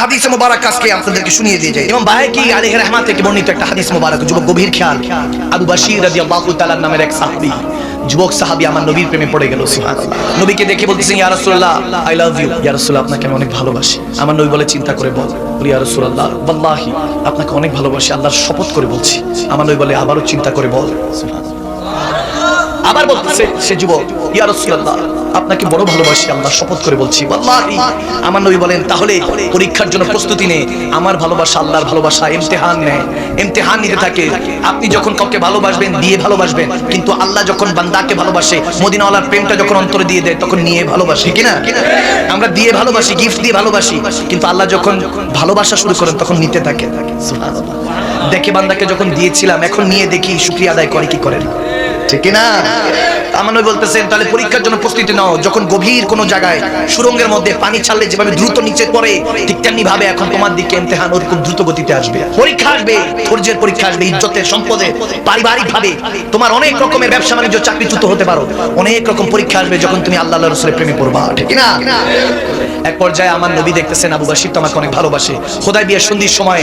হাদিস মোবারক আজকে আপনাদেরকে শুনিয়ে দিয়ে যাই। বাহাকি থেকে বর্ণিত একটা হাদিস মোবারক, যুবক গভীর খেয়াল। আবু বাশির নামের এক যুবক আমার নবীর প্রেমে পড়ে গেল নবীকে দেখে বলতেছেন ইয়া রাসূলুল্লাহ আই লাভ ইউ ইয়া রাসূলুল্লাহ, আপনাকে আমি অনেক ভালোবাসি। আমার নবী বলে, চিন্তা করে বল। বলি, ইয়া রাসূলুল্লাহ আপনাকে অনেক ভালোবাসি, আল্লাহর শপথ করে বলছি। আমার নবী বলে, আবারও চিন্তা করে বল। সুবহানাল্লাহ আবার বলতেছে, সে যুবক, ইয়া রাসূলুল্লাহ, আপনাকে বড় ভালোবাসি আল্লাহ শপথ করে বলছি। ওয়াল্লাহি, আমার নবী বলেন, তাহলে পরীক্ষার জন্য প্রস্তুতি নে, আমার ভালোবাসা আল্লাহর ভালোবাসা ইমতিহান নেয় ইমতিহান নিতে থাকে। আপনি যখন কাউকে ভালোবাসবেন, দিয়ে ভালোবাসবেন, কিন্তু আল্লাহ যখন বান্দাকে ভালোবাসে, মদিনাওয়ালার প্রেমটা যখন অন্তরে দিয়ে দেয়, তখন নিয়ে ভালোবাসে কিনা আমরা দিয়ে ভালোবাসি গিফট দিয়ে ভালোবাসি, কিন্তু আল্লাহ যখন ভালোবাসা শুরু করেন, তখন নিতে থাকে। দেখে বান্দাকে যখন দিয়েছিলাম, এখন নিয়ে দেখি, শুকরিয়া আদায় করে কি করেন? ঠিক না আমার বলতেছেন, তাহলে পরীক্ষার জন্য প্রস্তুতি নাও। যখন গভীর কোনো জায়গায় সুরঙ্গের মধ্যে পানি ছাড়লে যেভাবে দ্রুত নিচে পড়ে, ঠিক তেমনি ভাবে এখন তোমার দিকে ইমতিহান ওরকম দ্রুত গতিতে আসবে। পরীক্ষা আসবে, ধৈর্যের পরীক্ষা আসবে, ইজ্জতের সম্পদের পারিবারিক ভাবে তোমার অনেক রকমের ব্যবসা বাণিজ্য চাকরিচ্যুত হতে পারো। অনেক রকম পরীক্ষা আসবে যখন তুমি আল্লাহ রসুলের প্রেমে পড়বা, ঠিক না এক পর্যায়ে আমার নবী দেখতেছেন আবু বাসির তো আমাকে অনেক ভালোবাসে। খোদাই বিয়ের সন্ধির সময়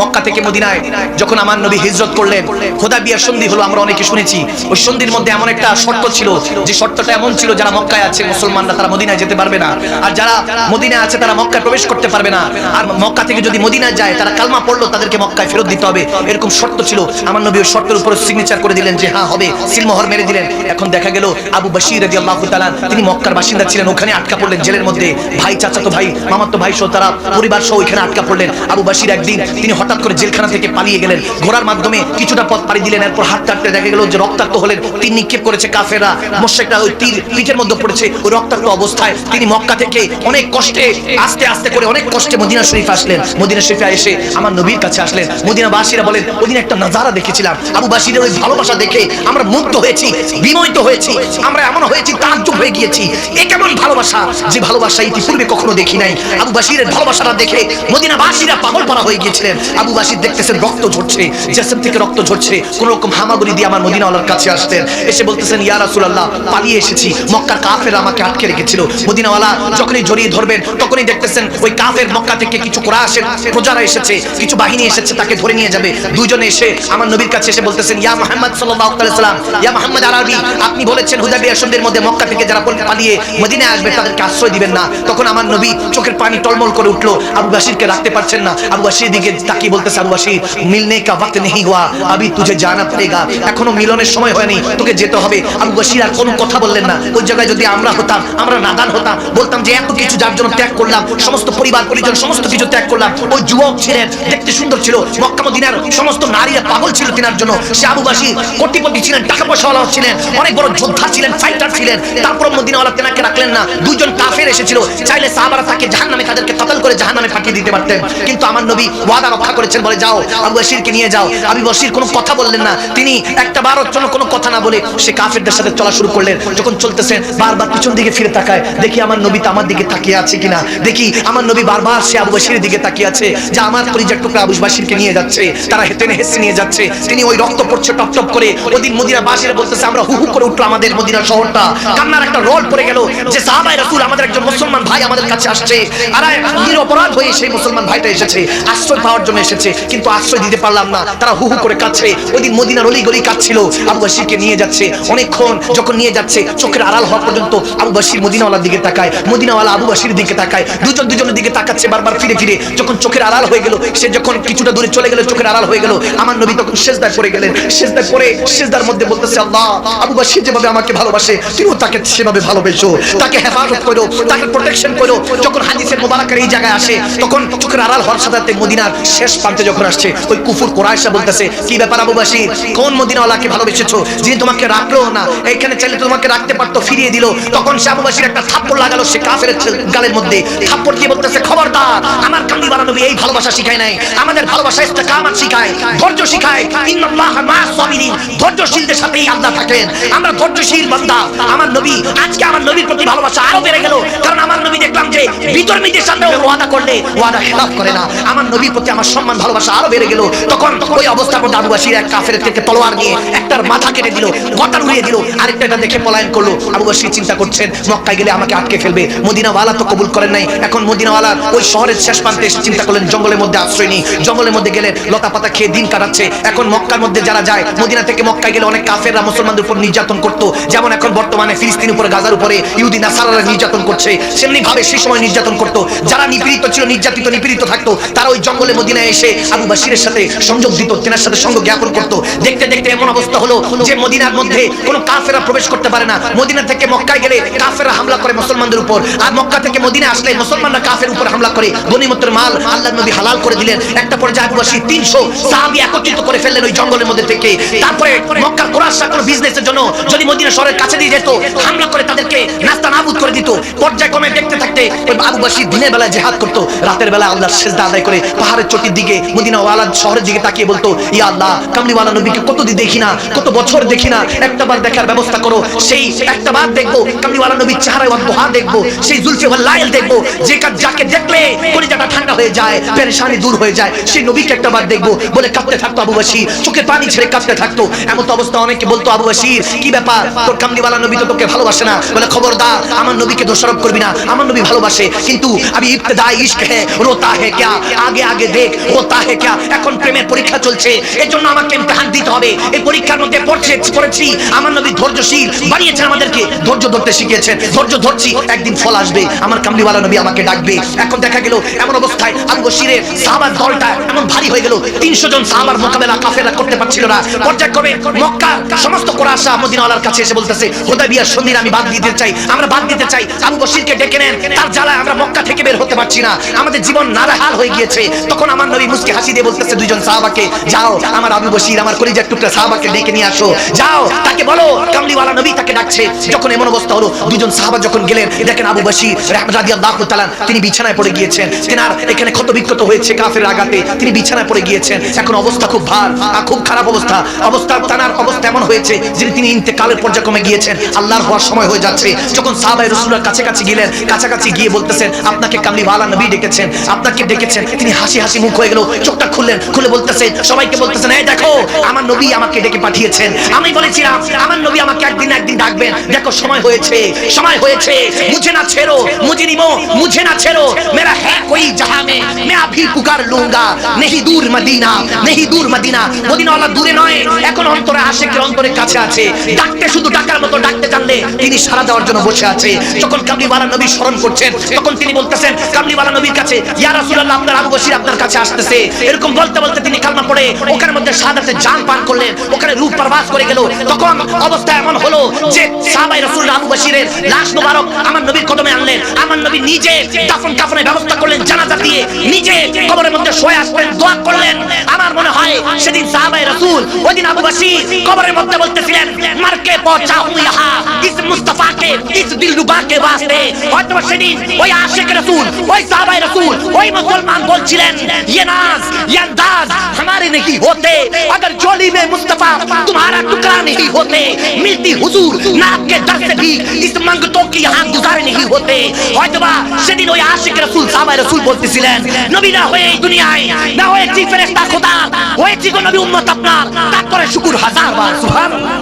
মক্কা থেকে মদিনায় যখন আমার নবী হিজরত করলেন খোদা বিয়ের সন্ধি হলো আমরা অনেকে শুনেছি। ওই সন্ধির মধ্যে এমন একটা শর্ত ছিল, যে শর্তটা এমন ছিল যারা মক্কায় আছে, মুসলমানরা তারা মদিনায় যেতে পারবে না। আর যারা মদিনায় আছে, তারা মক্কায় প্রবেশ করতে পারবে না। আর মক্কা থেকে যদি মদিনায় যায়, তারা কালমা পড়ল, তাদেরকে মক্কায় ফেরত দিতে হবে। এরকম শর্ত ছিল। আমার নবী ওই শর্তের উপর সিগনেচার করে দিলেন, যে হ্যাঁ হবে। সিলমোহর মেরে দিলেন। এখন দেখা গেল আবু বাশির রাদিয়াল্লাহু তাআলা, তিনি মক্কার বাসিন্দা ছিলেন। ওখানে আটকা পড়লেন জেলের মধ্যে। ভাই চাচাতো ভাই, মামাতো ভাই সহ তারা পরিবার সহ ওইখানে আটকা পড়লেন। আবু বাশির একদিন তিনি হঠাৎ করে জেলখানা থেকে পালিয়ে গেলেন। ঘোড়ার মাধ্যমে কিছুটা পথ পাড়ি দিলেন, এরপর হাত কাটতে দেখা গেল যে রক্তাক্ত হলেন। তিন নিক্ষেপ করেছে কাফেরা মোশেকরা ওই তীর পিঠের মধ্যে পড়েছে ওই রক্তাক্ত অবস্থায়। তিনি মক্কা থেকে অনেক কষ্টে, আস্তে আস্তে করে অনেক কষ্টে মদিনা শরীফ আসলেন। মদিনা শরীফে এসে আমার নবীর কাছে আসলেন। মদিনা বাসীরা বলেন, ওদিন একটা নাজারা দেখেছিলাম। আবু বাসীরের ওই ভালোবাসা দেখে আমরা মুগ্ধ হয়েছি, বিমোহিত হয়েছি। আমরা এমন হয়েছি, তাজ্জব হয়ে গিয়েছি। এ কেমন ভালোবাসা যে ভালোবাসা ইতিপূর্বে কখনো দেখি নাই। আবু বাসীরের ভালোবাসাটা দেখে মদিনা বাসীরা পাগল পারা হয়ে গিয়েছিলেন। আবু বাসীর দেখতেছেন রক্ত ঝরছে, জেসেম থেকে রক্ত ঝরছে। কোন রকম হামাগুড়ি দিয়ে আমার মদিনাওয়ালার কাছে আসতেন। এসে বলতেছেন, ইয়া রাসূলুল্লাহ, পালিয়ে এসেছি। মক্কার কাফের আমাকে আটকে রেখেছিল। মদিনাওয়ালা যখনই জড়িয়ে ধরবেন, তখনই দেখতেছেন ওই কাফের মক্কা থেকে কিছু কোরআশের প্রজারা এসেছে, কিছু বাহিনী এসেছে, তাকে ধরে নিয়ে যাবে। দুইজনে এসে আমার নবীর কাছে এসে বলতেছেন, ইয়া মুহাম্মদ সাল্লাল্লাহু আলাইহি সাল্লাম ইয়া মুহাম্মদ আরবি, আপনি বলেছেন হুদাইবিয়া সন্ধির মধ্যে মক্কা থেকে যারা পালিয়ে মদিনায় আসবে, তাদেরকে আশ্রয় দিবেন না। তখন আমার নবী চোখের পানি টলমল করে উঠল। আবু বাসিরকে রাখতে পারছেন না। আবু বাসির দিকে তাকিয়ে বলতেছে, আবু বাসির মিলনে কা ওয়াক্ত নেই হুয়া। আবি, তুঝে জানা পড়েগা। এখনও মিলনের সময় হয়নি। তোকে যেতে হবে। আবু বাসির আর কোনো কথা বললেন না। ওই জায়গায় যদি আমরা হতাম, আমরা নাদান হতাম, বলতাম যে, এত কিছু যার জন্য ত্যাগ করলাম, সমস্ত পরিবার, পরিজন, সমস্ত কিছু ত্যাগ করলাম। ওই যুবক ছিলেন দেখতে সুন্দর ছিল। মক্কা মদিনার সমস্ত নারীরা পাগল ছিল তিনার জন্য। সে আবু বাসির কোটিপতি ছিলেন টাকা পয়সাওয়ালা ছিলেন, অনেক বড় যোদ্ধা ছিলেন ফাইটার ছিলেন। তারপর মদিনাওয়ালা তেনাকে রাখলেন না। দুইজন কাফের এসেছিল। চাইলে সাহাবারা তাকে জাহান্নামে তাদেরকে কতল করে জাহান্নামে পাঠিয়ে দিতে পারতেন। কিন্তু আমার নবী ওয়াদা রক্ষা করেছেন বলে, যাও, আবু বশিরকে নিয়ে যাও। আবু বশির কোনো কথা বললেন না। তিনি একটা বারোর জন্য কোনো কথা না বলে সে কাফেরদের সাথে চলা শুরু করলেন। যখন চলতেছেন বারবার পিছন দিকে ফিরে তাকায়। দেখি আমার নবী তো আমার দিকে তাকিয়ে আছে কিনা? দেখি আমার নবী বারবার সে আবু বশিরের দিকে তাকিয়ে আছে। যে আমার পরিজার টুকরা আবু বাশিরকে নিয়ে যাচ্ছে। তারা হেতেনে হেসে নিয়ে যাচ্ছে। তিনি ওই রক্ত পড়ছে, টপ টপ করে ওদিন মদিনা বাসিরা বলতেছে, আমরা হু হু করে উঠল আমাদের মদিনা শহরটা। কান্নার একটা রোল পড়ে গেল। যে সাহাবাই রাসূল, আমাদের একজন মুসলমান ভাই আমাদের কাছে আসছে। আর নিরপরাধ হয়ে সেই মুসলমান ভাইটা এসেছে। আশ্রয় পাওয়ার জন্য এসেছে। কিন্তু আশ্রয় দিতে পারলাম না। তারা হু হু করে কাঁদছে। ওদিন মদিনার অলি গলি কাঁদছিল। আবু বাসিরকে নিয়ে যাচ্ছে। অনেকক্ষণ যখন নিয়ে যাচ্ছে, চোখের আড়াল হওয়া পর্যন্ত আবু বাসির মদিনাওয়ালার দিকে তাকায়। মদিনাওয়ালা আবু বাসির দিকে তাকায়। দুজন দুজনের দিকে তাকাচ্ছে বারবার ফিরে ফিরে। যখন চোখের আড়াল হয়ে গেল, সে যখন কিছুটা দূরে চলে গেল, চোখের আড়াল হয়ে গেল, আমার নবী তখন শেষদায় পড়ে গেলেন। শেষদায় পড়ে শেষদার মধ্যে বলতেছে, আল্লাহ, আবু বাসির যেভাবে আমাকে ভালোবাসে তুমিও তাকে সেভাবে ভালোবেসো। তাকে হেফাজত করো, তাকে প্রোটেকশন করো। যখন হাদিসের মোবারকের এই জায়গায় আসে, তখন চোখের আড়াল হওয়ার সাথে মদিনার শেষ প্রান্তে যখন আসছে, ওই কুফুর কোরআশা বলতেছে, কি ব্যাপার আবু বাসির কোন মদিনাওয়ালাকে ভালোবেসেছো? যিনি তোমাকে রাখল না, এইখানে চাইলে তোমাকে রাখতে পারতো, ফিরিয়ে দিল। তখন সে আবু বাসির একটা থাপ্পড় লাগালো, সে কাফের গালের মধ্যে। থাপ্পড় দিয়ে বলতেছে, খবরদার, আমার কান্দি বানানো এই ভালোবাসা শিখায় নাই। আমাদের ভালোবাসা ইস্তেকামাত শিখায়, ধৈর্য শিখায়। ইন্নাল্লাহ মা সাবিরিন, ধৈর্যশীলদের সাথেই আল্লাহ থাকেন। আমরা ধৈর্যশীল বান্দা। আমার নবী, আজকে আমার নবীর প্রতি ভালোবাসা আরও বেড়ে গেল। কারণ আমার নবী দেখলাম যে বিতর্মীদের সাথে ও ওয়াদা করলে ওয়াদা খেলাফ করে না। আমার নবীর প্রতি আমার সম্মান, ভালোবাসা আরও বেড়ে গেল। তখন ওই অবস্থার মধ্যে আবু বাসির এক কাফের থেকে তলোয়ার নিয়ে একটার মাথা কেটে দিল গতা উড়িয়ে দিল আরেকটা এটা দেখে পলায়ন করল। আবু বাসির চিন্তা করছেন, মক্কায় গেলে আমাকে আটকে ফেলবে। মদিনাওয়ালা তো কবুল করেন নাই। এখন মদিনাওয়ালা ওই শহরের শেষ প্রান্তে এসে চিন্তা করলেন, জঙ্গলের মধ্যে আশ্রয় নেই। জঙ্গলের মধ্যে গেলেন লতা পাতা খেয়ে দিন কাটাচ্ছে। এখন মক্কার মধ্যে যারা যায়, মদিনা থেকে মক্কায় গেলে অনেক কাফেররা মুসলমানদের উপর নির্যাতন করতো। যেমন এখন বর্তমানে ফিলিস্তিন উপরে, গাজার উপরে ইহুদি, নাসারারা নির্যাতন করছে সেমনি ভাবে সেই সময় নির্যাতন করতো। যারা নিপীড়িত ছিল, নির্যাতিত, নিপীড়িত থাকতো, তারা ওই জঙ্গলে মদিনায় এসে আবু বাসিরের সাথে সংযোগ দিত, তেনার সাথে সঙ্গ জ্ঞাপন করতো। দেখতে দেখতে এমন অবস্থা হলো যে মদিনার মধ্যে কোনো কাফেরা প্রবেশ করতে পারে না। মদিনা থেকে মক্কায় গেলে কাফেরা হামলা করে মুসলমানদের উপর। আর মক্কা থেকে মদিনা আসলে মুসলমানরা কাফের উপর হামলা করে। গনিমতের মাল আল্লাহ নবী হালাল করে দিলেন। একটা পর্যায়ে আবু বাসির তিনশো সাহাবি একত্রিত করে ফেললেন ওই জঙ্গলের মধ্যে থেকে। তারপরে মক্কার কোরআশা কোনো বিজনেসের জন্য যদি মদিনা শহরের কাছে দিয়ে যেত, হামলা করে তাদেরকে নাস্তা নাবুদ করে দিত। পর্যায়ক্রমে দেখতে থাকতে ওই আবু দিনের বেলায় জেহাদ করতো। রাতের বেলা আল্লাহ সেজদা আদায় করে পাহাড়ের চটির দিকে মদিনা ওয়ালা শহরের দিকে তাকিয়ে বলতো, ইয়া আল্লাহ, কামলিওয়ালা নবীকে কতদিন দেখি না, কত বছর দেখি না, একটা বার দেখার ব্যবস্থা করো। সেই একটা বার দেখব, কামলিওয়ালা নবীর চেহারায় দোহা দেখব, সেই জুলফে লাইল দেখব, যে কাজ যাকে দেখলে কলিজাটা ঠান্ডা হয়ে যায়, পেরেশানি দূর হয়ে যায়, সেই নবীকে একটা বার দেখব, বলে কাঁপতে থাকতো আবু বাসির চোখে পানি ছেড়ে কাঁপতে থাকতো। এমন তো অবস্থা অনেকে বলতো আবু বাসির কি ব্যাপার, তোর কামলিওয়ালা নবী তো তোকে ভালোবাসে না? বলে, খবরদার, আমার নবীকে দোষারোপ করবি না, আমার নবী ভালোবাসে, কিন্তু আমি ইবতদাই ইশক হে রোতা হে ক্যা? আগে আগে দেখ হোতা হে ক্যা? এখন প্রেমের পরীক্ষা চলছে এর জন্য আমাকে ইমতিহান দিতে হবে। এই পরীক্ষার মধ্যে পড়ছে, পড়েছি। আমার নবী ধৈর্যশীল, বানিয়েছেন আমাদেরকে, ধৈর্য ধরতে শিখিয়েছেন। ধৈর্য ধরছি, একদিন ফল আসবে। আমার কামলিওয়ালা নবী আমাকে ডাকবে। এখন দেখা গেল, এমন অবস্থায় আবু বশিরের সাহাবার দলটা এমন ভারী হয়ে গেল। তিনশো জন সাহাবার মোকাবেলা কাফেররা করতে পারছিল না। পর্যায়ক্রমে মক্কা, সমস্ত কোরআশা মদিনাওয়ালার কাছে এসে বলতেছে হুদাইবিয়ার সন্ধির আমি বাদ দিতে চাই, আমরা বাদ দিতে চাই। আবু বশিরকে ডেকে নেন। তার জ্বালায় আমরা মক্কা থেকে বের হতে পারছি না। আমাদের জীবন নারাহাল হয়ে গিয়েছে। তখন আমার নবী মুসকে হাসি দিয়ে বলতেছে দুইজন সাহাবাকে যাও আমার আবু বশির আমার কলিজার টুকরা সাহাবাকে ডেকে নিয়ে আসো। যাও তাকে বলো কামলিওয়ালা নবী তাকে ডাকছে। যখন এমন অবস্থা হলো দুজন সাহাবা যখন গেলেন দেখেন আবু বশির রাদিয়াল্লাহু তাআলা তিনি বিছানায় পড়ে গিয়েছেন। তেনার এখানে ক্ষত বিক্ষত হয়েছে কাফের আঘাতে। তিনি বিছানায় পড়ে গিয়েছেন। এখন অবস্থা খুব আহ, খুব খারাপ অবস্থা। অবস্থা তানার অবস্থা এমন হয়েছে যে তিনি ইন্তেকালের পর্যায়ক্রমে গিয়েছেন। আল্লাহর হওয়ার সময় হয়ে যাচ্ছে। যখন সাহাবাই রসুলের কাছাকাছি গেলেন কাছাকাছি কাছে গিয়ে বলতেছেন, আপনাকে কামলিওয়ালা নবী ডেকেছেন, আপনাকে ডেকেছেন। তিনি হাসি হাসি মুখ হয়ে গেল, চোখটা খুললেন, খুলে বলতেছেন, সবাইকে বলতেছেন, এই দেখো, আমার নবী আমাকে ডেকে পাঠিয়েছেন। আমি বলেছিলাম, আমার নবী আমাকে একদিন একদিন ডাকবেন। দেখো, সময় হয়েছে সময় হয়েছে। মুঝে না ছেড়ো, মুঝে নিমো, মুঝে না ছেড়ো। মেরা হ্যাঁ কই জাহা মে মে আভি পুকার লুঙ্গা। নেহি দূর মদিনা, নেহি দূর মদিনা। মদিনাওয়ালা দূরে নয়, এখন অন্তরে আসে কি অন্তরে কাছে আছে। ডাকতে শুধু ডাকার মতো ডাকতে জানলে তিনি সারা দেওয়ার জন্য বসে আছে। যখন কামলিওয়ালা নবী স্মরণ করে করছেন। তখন তিনি বলতেছেন কামলিওয়ালা নবীর কাছে, ইয়া রাসূলুল্লাহ, আপনার আবু বসির আপনার কাছে আসতেছে। এরকম বলতে বলতে তিনি কালমা পড়ে ওখানে মধ্যে সাদাতে জান পান করলেন, ওখানে রূপ পরবাস করে গেল। তখন অবস্থা এমন হলো যে সাহাবাই রাসূলুল্লাহ আবু বসিরের লাশ মোবারক আমার নবীর কদমে আনলেন। আমার নবী নিজে দাফন কাফনের ব্যবস্থা করলেন, জানাজা দিয়ে নিজে কবরের মধ্যে শুয়ে আসলেন দোয়া করলেন। আমার মনে হয় সেদিন সাহাবাই রাসূল ওইদিন আবু বসির কবরের মধ্যে বলতেছিলেন মারকে পৌঁছাও ইহা ইস মুস্তাফা কে ইস দিল রুবা কে ওয়াস্তে হয়তো সেদিন ওই আশিক রাসূল ওই সাহাবায়ে রাসূল ওই মুসলমান বলছিলেন ये नाज ये अंदाज हमारे नहीं होते अगर झोली में मुस्तफा तुम्हारा टुकड़ा नहीं होते मिलती हुजूर नाक के दर से भी इस मंगतों की यहाँ गुजारे नहीं होते হয়তোবা সেদিন ওই আশিক রাসূল সাহাবায়ে রাসূল বলতেছিলেন নবী না হয়ে এই দুনিয়ায় না হয়েছি ফেরেশতা খোদা হয়েছি গো নবী উম্মত আপনার তারপরে শুকুর হাজার বার সুবহানাল্লাহ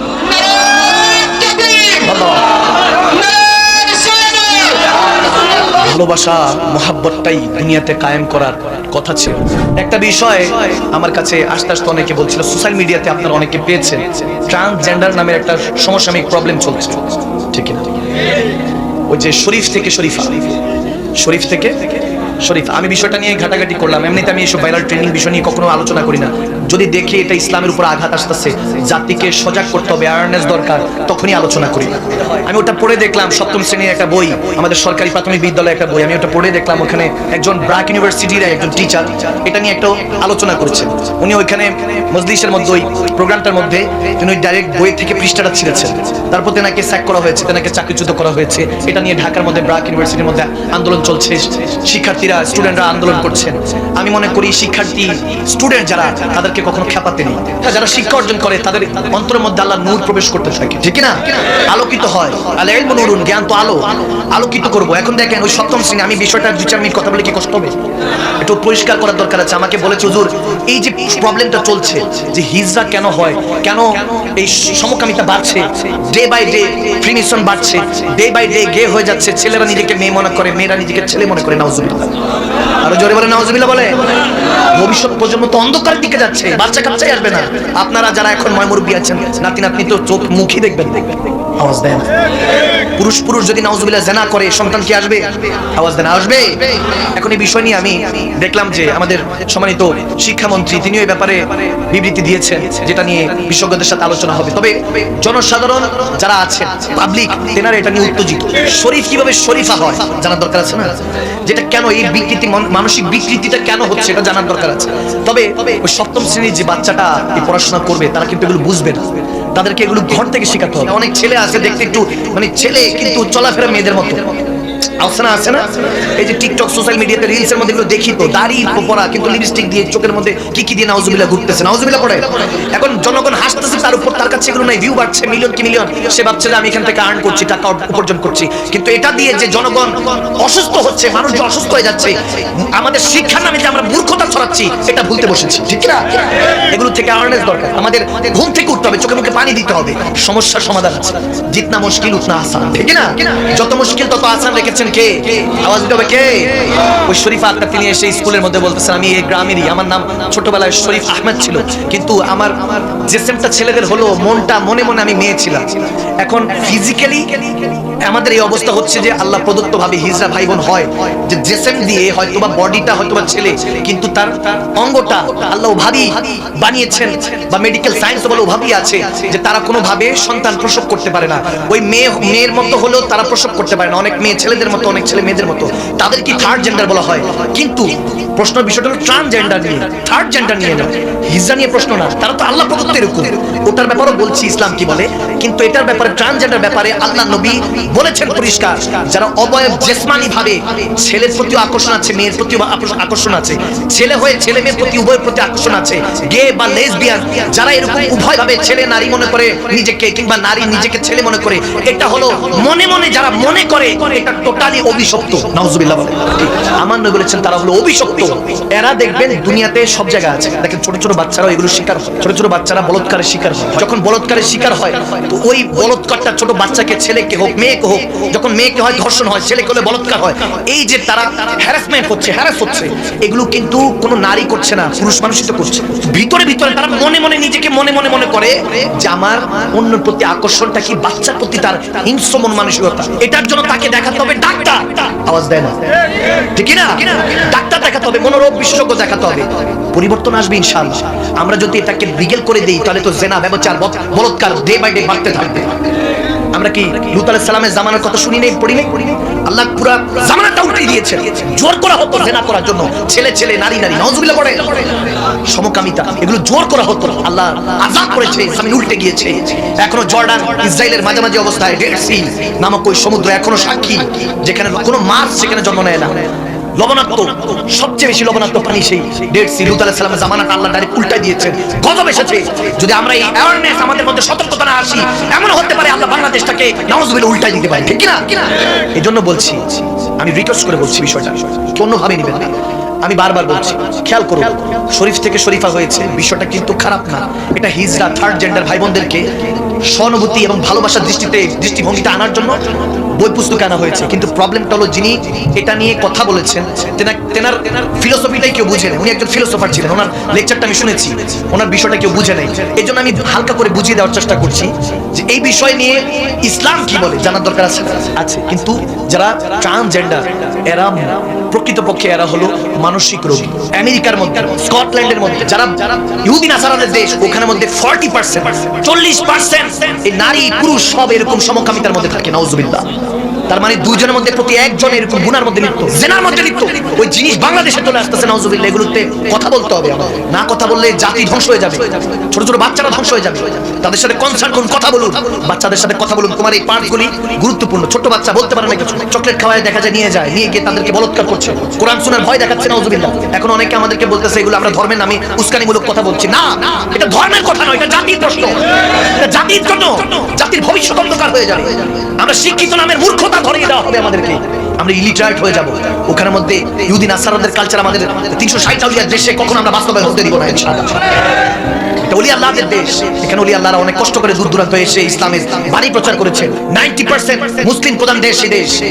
ভালোবাসা, মোহাব্বতটাই দুনিয়াতে কায়েম করার কথা ছিল। একটা বিষয় আমার কাছে আস্তে আস্তে অনেকে বলছিল, সোশ্যাল মিডিয়াতে আপনারা অনেকে পেয়েছেন। ট্রান্সজেন্ডার নামের একটা সমসাময়িক প্রবলেম চলছে। ঠিক না ওই যে শরীফ থেকে শরীফা। শরীফ থেকে শরীফ, আমি বিষয়টা নিয়ে ঘাটাঘাটি করলাম। এমনিতে আমি এইসব ভাইরাল ট্রেনিং বিষয় নিয়ে কখনো আলোচনা করি না। যদি দেখি এটা ইসলামের উপর আঘাত আসতেছে, জাতিকে সজাগ করতে হবে অ্যাওয়ারনেস দরকার, তখনই আলোচনা করি। আমি ওটা পড়ে দেখলাম, সপ্তম শ্রেণির একটা বই, আমাদের সরকারি প্রাথমিক বিদ্যালয়ে একটা বই, আমি ওটা পড়ে দেখলাম, ওখানে একজন ব্রাক ইউনিভার্সিটির একজন টিচার এটা নিয়ে একটা আলোচনা করেছেন। উনি ওইখানে মজলিসের মধ্যে, ওই প্রোগ্রামটার মধ্যে, তিনি ওই ডাইরেক্ট বই থেকে পৃষ্ঠাটা ছিঁড়েছেন। তারপর তেনাকে স্যাক করা হয়েছে তেনাকে চাকরিচ্যুত করা হয়েছে। এটা নিয়ে ঢাকার মধ্যে ব্রাক ইউনিভার্সিটির মধ্যে আন্দোলন চলছে। শিক্ষার্থী শিক্ষার্থীরা স্টুডেন্টরা আন্দোলন করছেন। আমি মনে করি শিক্ষার্থী স্টুডেন্ট যারা তাদেরকে কখনো খেপাতে নেই। হ্যাঁ, যারা শিক্ষা অর্জন করে তাদের অন্তরের মধ্যে আল্লাহ নূর প্রবেশ করতে থাকে। ঠিক না আলোকিত হয়। আল ইলমু নূরুন জ্ঞান তো আলো। আলোকিত করব। এখন দেখেন ওই সপ্তম শ্রেণি আমি বিষয়টা দু চার মিনিট কথা বলে কি কষ্ট হবে? একটু পরিষ্কার করার দরকার আছে। আমাকে বলেছে হুজুর এই যে প্রবলেমটা চলছে যে হিজরা কেন হয়? কেন এই সমকামিতা বাড়ছে? ডে বাই ডে ফ্রিমিশন বাড়ছে। ডে বাই ডে গে হয়ে যাচ্ছে। ছেলেরা নিজেকে মেয়ে মনে করে মেয়েরা নিজেকে ছেলে মনে করে নাউজুবিল্লাহ। আরও জোরে বলে নাউজুবিল্লাহ বলে। ভবিষ্যৎ প্রজন্ম তো অন্ধকারের দিকে যাচ্ছে, বাচ্চা কাচ্চাই আসবে না। আপনারা যারা এখন ময়মুরব্বী আছেন, নাতি নাতনি তো চোখ মুখই দেখবেন। আওয়াজ দেন। পুরুষ পুরুষ যদি নাউজুবিল্লাহ জেনা করে, সন্তান কি আসবে? আওয়াজ দেন, আসবে। এখন এই বিষয় নিয়ে আমি দেখলাম যে আমাদের সম্মানিত শিক্ষামন্ত্রী, তিনিও এই ব্যাপারে বিবৃতি দিয়েছেন, যেটা নিয়ে বিশেষজ্ঞদের সাথে আলোচনা হবে। তবে জনসাধারণ যারা আছেন পাবলিক তেনারা এটা নিয়ে উত্তেজিত। শরীফ কীভাবে শরীফা হয়, জানার দরকার আছে না? যেটা কেন এই বিকৃতি মানসিক বিকৃতিটা কেন হচ্ছে এটা জানার দরকার আছে। তবে ওই সপ্তম শ্রেণির যে বাচ্চাটা পড়াশোনা করবে, তারা কিন্তু এগুলো বুঝবে না। তাদেরকে এগুলো ঘর থেকে শেখাতে হবে। অনেক ছেলে আছে, দেখতে একটু মানে ছেলে কিন্তু চলাফেরা মেয়েদের মতো। আছে আছে না? এই যে টিকটক সোশ্যাল মিডিয়াতে রিলস এর মধ্যে এগুলো দেখি তো, দাড়ি কিন্তু লিপস্টিক দিয়ে চোখের মধ্যে কি কি দিয়ে ঘুরতেছে এখন জনগণ হাসতেছে, তার উপর তার কাছে এগুলো নাই ভিউ বাড়ছে মিলিয়ন কি মিলিয়ন সে ভাবছে যে আমি এখান থেকে আর্ন করছি, টাকা উপার্জন করছি। কিন্তু এটা দিয়ে যে জনগণ অসুস্থ হচ্ছে, মানুষ যে অসুস্থ হয়ে যাচ্ছে, আমাদের শিক্ষার নামে যে আমরা মূর্খতা ছড়াচ্ছি, এটা ভুলতে বসেছি, ঠিক না এগুলো থেকে অ্যাওয়ারনেস দরকার। আমাদের ঘুম থেকে উঠতে হবে, চোখে মুখে পানি দিতে হবে, সমস্যার সমাধান আছে। জিতনা মুশকিল উঠনা আসান, ঠিক না যত মুশকিল তত আসান রেখেছেন কে? আওয়াজ দিতে হবে কে? ওই শরীফ আক্তার, তিনি এসে স্কুলের মধ্যে বলতেছেন, আমি এই গ্রামেরই, আমার নাম ছোটবেলায় শরীফ আহমেদ ছিল। কিন্তু আমার জেসেমটা ছেলেদের হলো, মনটা, মনে মনে আমি মেয়ে ছিলাম। এখন ফিজিক্যালি আমাদের এই অবস্থা হচ্ছে যে আল্লাহ প্রদত্ত ভাবে হিজরা ভাই বোন হয়, যে জেসেম দিয়ে হয়তো বা বডিটা হয়তো বা ছেলে, কিন্তু তার অঙ্গটা আল্লাহ ভাবি বানিয়েছেন, বা মেডিকেল সায়েন্স বলে ওভাবেই আছে, যে তারা কোনো ভাবে সন্তান প্রসব করতে পারে না। ওই মেয়ে, মেয়ের মতো হলেও তারা প্রসব করতে পারে না। অনেক মেয়ে ছেলেদের মতো, অনেক ছেলে মেয়েদের মতো। তাদের কি থার্ড জেন্ডার বলা হয়। কিন্তু প্রশ্ন বিষয়টা হলো ট্রান্সজেন্ডার নিয়ে থার্ড জেন্ডার নিয়ে না। হিজরা নিয়ে প্রশ্ন না। তারা তো আল্লাহ প্রদত্ত এরকম। ওটার ব্যাপারেও বলছি ইসলাম কি বলে? কিন্তু এটার ব্যাপারে ট্রান্সজেন্ডার ব্যাপারে আল্লাহ নবী বলেছেন পরিষ্কার, যারা অবয়ব জেসমানি ভাবে ছেলের প্রতি আকর্ষণ আছে, মেয়ের প্রতি আকর্ষণ আছে, ছেলে হয়ে ছেলে মেয়ের প্রতি, উভয়ের প্রতি আকর্ষণ আছে, গে বা লেসবিয়ান, যারা এরকম উভয় ভাবে ছেলে নারী মনে করে, নিজেকে কিংবা নারী নিজেকে ছেলে মনে করে, এটা হলো মনে মনে যারা মনে করে, এটা টোটালি অভিশপ্ত। নাউজুবিল্লাহ বলে আমার নবী বলেছেন, তারা হলো অভিশপ্ত। এরা দেখবেন দুনিয়াতে সব জায়গায় আছে। দেখেন ছোট ছোট বাচ্চারাও এগুলো শিকার হয়। ছোট ছোট বাচ্চারা বলৎকারের শিকার হয়। যখন বলৎকারের শিকার হয়, তো ওই বলৎকারটা ছোট বাচ্চাকে, ছেলেকে হোক মেয়েকে হোক, যখন মেয়েকে হয়, ধর্ষণ হয়, ছেলেকে হলে বলৎকার হয়। এই যে তারা হ্যারাসমেন্ট হচ্ছে হ্যারাস হচ্ছে, এগুলো কিন্তু কোনো নারী করছে না, পুরুষ মানুষই তো করছে। ভিতরে ভিতরে তারা মনে মনে নিজেকে মনে মনে মনে করে যে আমার অন্যের প্রতি আকর্ষণটা কি বাচ্চার প্রতি তার হিংস্র মন মানসিকতা? এটার জন্য তাকে দেখাতে হবে ডাক্তার। আওয়াজ দেয় না। ঠিক না? ডাক্তার দেখাতে হবে, মনোরোগ বিশেষজ্ঞ দেখাতে হবে। পরিবর্তন আসবে ইনশাআল্লাহ। আমরা যদি এটাকে বিগেল করে দিই, তাহলে তো জেনা, ব্যবচার বল- বলৎকার ডে বাই ডে বাড়তে থাকবে। আমরা কি লুত আলাইহিস সালামের জামানার কথা শুনি নেই, পড়ি নেই? আল্লাহ পুরো জামানাটা উল্টে দিয়েছেন জোর করা হতো জেনা করার জন্য। ছেলে ছেলে, নারী নারী নজবিল্লা পড়ে। সমকামিতা, এগুলো জোর করা হতো। আল্লাহ আজাদ করেছে আমি উল্টে গিয়েছে। এখনও জর্ডান, ইসরায়েলের মাঝামাঝি অবস্থায় ডেড সি নামক ওই সমুদ্র এখনও সাক্ষী। যেখানে কোনো মাছ সেখানে জন্ম নেয় না। লবণাক্ত, সবচেয়ে বেশি লবণাক্ত পানি সেই ডেড সি লুত সালামের জামানাটা আল্লাহ ডাইরেক্ট উল্টাই দিয়েছেন। গজব এসেছে। যদি আমরা এই অ্যাওয়ারনেস আমাদের মধ্যে সতর্কতা না আসি এমন হতে পারে আল্লাহ বাংলাদেশটাকে নাউজুবিল্লাহ উল্টাই দিতে পারে। ঠিক না এই জন্য বলছি, আমি রিকোয়েস্ট করে বলছি বিষয়টা। কোনোভাবে নেবেন না। আমি বারবার বলছি, খেয়াল করুন, শরীফ থেকে শরীফা হয়েছে, বিষয়টা কিন্তু খারাপ না। এটা হিজরা থার্ড জেন্ডার ভাই বোনদেরকে সহানুভূতি এবং ভালোবাসার দৃষ্টিতে, দৃষ্টিভঙ্গিতে আনার জন্য বই পুস্তক আনা হয়েছে। কিন্তু প্রবলেমটা হলো যিনি এটা নিয়ে কথা বলেছেন, তেনা- তেনার ফিলোসফিটাই কেউ বুঝে নেই উনি একজন ফিলোসফার ছিলেন। ওনার লেকচারটা আমি শুনেছি। ওনার বিষয়টা কেউ বুঝে নেই এই জন্য আমি হালকা করে বুঝিয়ে দেওয়ার চেষ্টা করছি যে এই বিষয় নিয়ে ইসলাম কি বলে, জানার দরকার আছে? আছে। কিন্তু যারা ট্রান্সজেন্ডার এরা প্রকৃতপক্ষে এরা হলো মানসিক রোগী। আমেরিকার মধ্যে, স্কটল্যান্ডের মধ্যে, যারা যারা ইহুদিন আসারাদের দেশ, ওখানে মধ্যে ফর্টি পার্সেন্ট চল্লিশ পার্সেন্ট এই নারী, পুরুষ সব এরকম সমকামিতার মধ্যে থাকে নওজুবিল্লাহ তার মানে দুজনের মধ্যে প্রতি একজন এরকম গুনার মধ্যে লিপ্ত, জেনার মধ্যে লিপ্ত। ওই জিনিস বাংলাদেশে চলে আসতেছে, নাউজুবিল্লাহ, এগুলোতে কথা বলতে হবে না কথা বললে জাতি ধ্বংস হয়ে যাবে। ছোট ছোট বাচ্চারা ধ্বংস হয়ে যাবে। তাদের সাথে কনসার্ট করুন, কথা বলুন। বাচ্চাদের সাথে কথা বলুন। তোমার এই পার্টগুলি গুরুত্বপূর্ণ। ছোট বাচ্চা বলতে পারে না কিছু। চকলেট খাওয়ায় দেখা যায়, নিয়ে যায়। নিয়ে গিয়ে তাদেরকে বলৎকার করছে। কোরআন শোনার ভয় দেখাচ্ছে, নাউজুবিল্লাহ। এখন অনেকে আমাদেরকে বলতেছে, এগুলো আমরা ধর্মের নামে উস্কানিমূলক কথা বলছি। না, এটা ধর্মের কথা নয়, এটা জাতির প্রশ্ন। এটা জাতির জন্য। জাতির ভবিষ্যৎ অন্ধকার হয়ে যাবে। আমরা শিক্ষিত নামের মূর্খতা ধরিয়ে দেওয়া হবে আমাদেরকে। আমরা ইলিটারেট হয়ে যাব। ওখানের মধ্যে ইহুদিন আসারদের কালচার আমাদের তিনশো ষাট দেশে কখনো আমরা বাস্তবায়ন হতে দিব না এটা অলি আল্লাহদের দেশ। এখানে অলি আল্লাহরা অনেক কষ্ট করে দূর দূরান্ত এসে ইসলামের বাড়ি প্রচার করেছে। নাইনটি পার্সেন্ট মুসলিম প্রধান দেশ এই দেশ।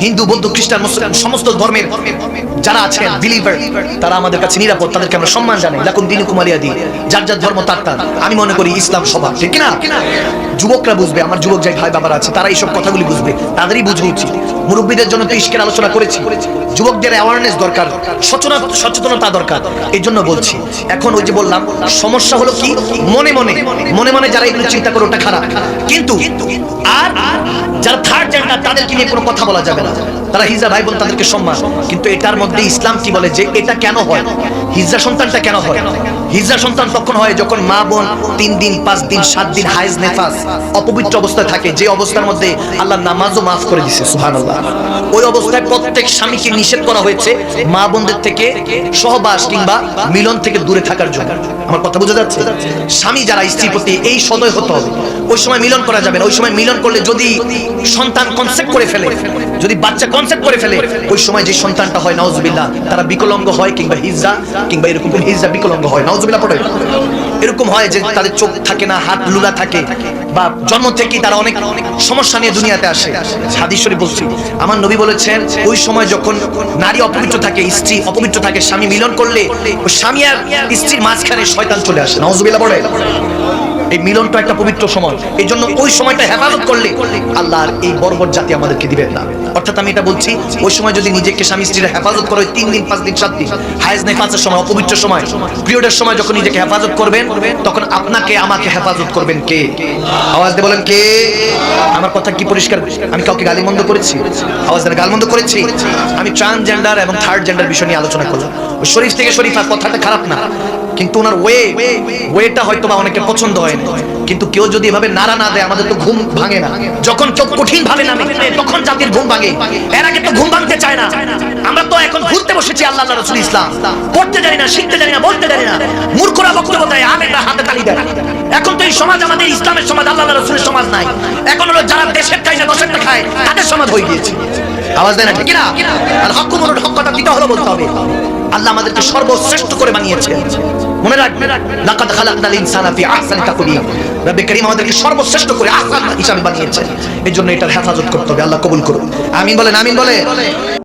হিন্দু, বৌদ্ধ, খ্রিস্টান সমস্ত ধর্মের যারা আছেন বিলিভার তারা আমাদের কাছে নিরাপদ, তাদেরকে আমরা সম্মান জানাই। লাকুন দিন কুমারিয়া দিই যার যার ধর্ম, তার তার। আমি মনে করি ইসলাম সভা। ঠিক না যুবকরা বুঝবে, আমার যুবক যাই ভাই বাবারা আছে তারা এইসব কথাগুলি বুঝবে। তাদেরই বুঝে উচিত। মুরব্বীদের জন্য তো ইস্কের আলোচনা করেছি। যুবকদের অ্যাওয়ারনেস দরকার সচেতনতা সচেতনতা দরকার। এই জন্য বলছি, এখন ওই যে বললাম, সমস্যা হলো কি? মনে মনে মনে মনে যারা এগুলো চিন্তা করে ওটা খারাপ। কিন্তু আর যারা থার্ড জেন্ডার তাদেরকে নিয়ে কোনো কথা বলা যাবে না। তারা হিজা ভাই বোন তাদেরকে সম্মান। কিন্তু এটার মধ্যে ইসলাম কি বলে যে এটা কেন হয়? হিজা সন্তানটা কেন হয়? হিজা সন্তান তখন হয় যখন মা বোন তিন দিন, পাঁচ দিন, সাত দিন হাইজ নেফাস, অপবিত্র অবস্থায় থাকে, যে অবস্থার মধ্যে আল্লাহ নামাজও মাফ করে দিছে, সুবহানাল্লাহ। ওই অবস্থায় প্রত্যেক স্বামীকে নিষেধ করা হয়েছে মা বোনদের থেকে সহবাস কিংবা মিলন থেকে দূরে থাকার জন্য। আমার কথা বোঝা যাচ্ছে? স্বামী যারা স্ত্রীর প্রতি এই সদয় হতে হবে, ওই সময় মিলন করা যাবে না। ওই সময় মিলন করলে যদি সন্তান কনসেপ্ট করে ফেলে, যদি বাচ্চা কনসেপ্ট করে ফেলে। ওই সময় যে সন্তানটা হয়, নাউজুবিল্লাহ, তারা বিকলঙ্গ হয় কিংবা হিজা কিংবা এরকম হিজা বিকলঙ্গ হয়। নাউজুবিল্লাহ পড়ে। এরকম হয় যে তাদের চোখ থাকে না, হাত লুলা থাকে, বা জন্ম থেকেই তারা অনেক সমস্যা নিয়ে দুনিয়াতে আসে। হাদিস শরীফ বলছি, আমার নবী বলেছেন, ওই সময় যখন নারী অপবিত্র থাকে, স্ত্রী অপবিত্র থাকে, স্বামী মিলন করলে স্বামী আর স্ত্রীর মাঝখানে শয়তান চলে আসে। নাউজুবিল্লাহ পড়ে। এই মিলনটা একটা পবিত্র সময়। এই জন্য ওই সময়টা হেফাজত করলে আল্লাহর এই বর্বর জাতি আমাদেরকে দিবেন না। অর্থাৎ আমি এটা বলছি, ওই সময় যদি নিজেকে স্বামী স্ত্রীর হেফাজত করে, তিন দিন, পাঁচ দিন, সাত দিন, হায়েজ নেফাজের সময়, অপবিত্র সময়, পিরিয়ডের সময় যখন নিজেকে হেফাজত করবেন, তখন আপনাকে, আমাকে হেফাজত করবেন কে? আওয়াজ দিয়ে বলেন কে? আমার কথা কি পরিষ্কার? আমি কাউকে গালিমন্দ করেছি? আওয়াজ দিয়ে গালমন্দ করেছি? আমি ট্রান্সজেন্ডার এবং থার্ড জেন্ডার বিষয় নিয়ে আলোচনা করলাম। শরীফ থেকে শরীফ আর কথাটা খারাপ না। কিন্তু ওনার ওয়ে ওয়েটা হয়তো বা অনেকের পছন্দ হয় কিন্তু কেউ যদি এভাবে নাড়া না দেয়, আমাদের তো ঘুম ভাঙে না। যখন কেউ কঠিন ভাবে নামে, তখন জাতির ঘুম ভাঙে। এর আগে তো ঘুম ভাঙতে চায় না। আমরা তো এখন ঘুরতে বসেছি আল্লাহ রসুল ইসলাম। পড়তে জানি না, শিখতে জানি না, বলতে জানি না। মূর্খরা বক্তব্য দেয় আমেরা হাতে তালি দেয়। এখন তো এই সমাজ আমাদের ইসলামের সমাজ, আল্লাহ রসুলের সমাজ নাই। এখন হলো যারা দেশের খায় না, দশেরটা খায়, তাদের সমাজ হয়ে গিয়েছে। আওয়াজ দেয় না, ঠিক না আর হক মনুর হক কথা দিতে হলো বলতে হবে। আল্লাহ আমাদেরকে সর্বশ্রেষ্ঠ করে বানিয়েছে মনে রাখবেন, লাকাদ খালাকনাল ইনসানা ফি আহসানি তাকওয়িম। রব্বে করিম আমাদেরকে সর্বশ্রেষ্ঠ করে আহসান হিসাবে বানিয়েছেন। এজন্য জন্য এটার হেফাজত করতে হবে, আল্লাহ কবুল করুন। আমিন বলেন, আমিন বলে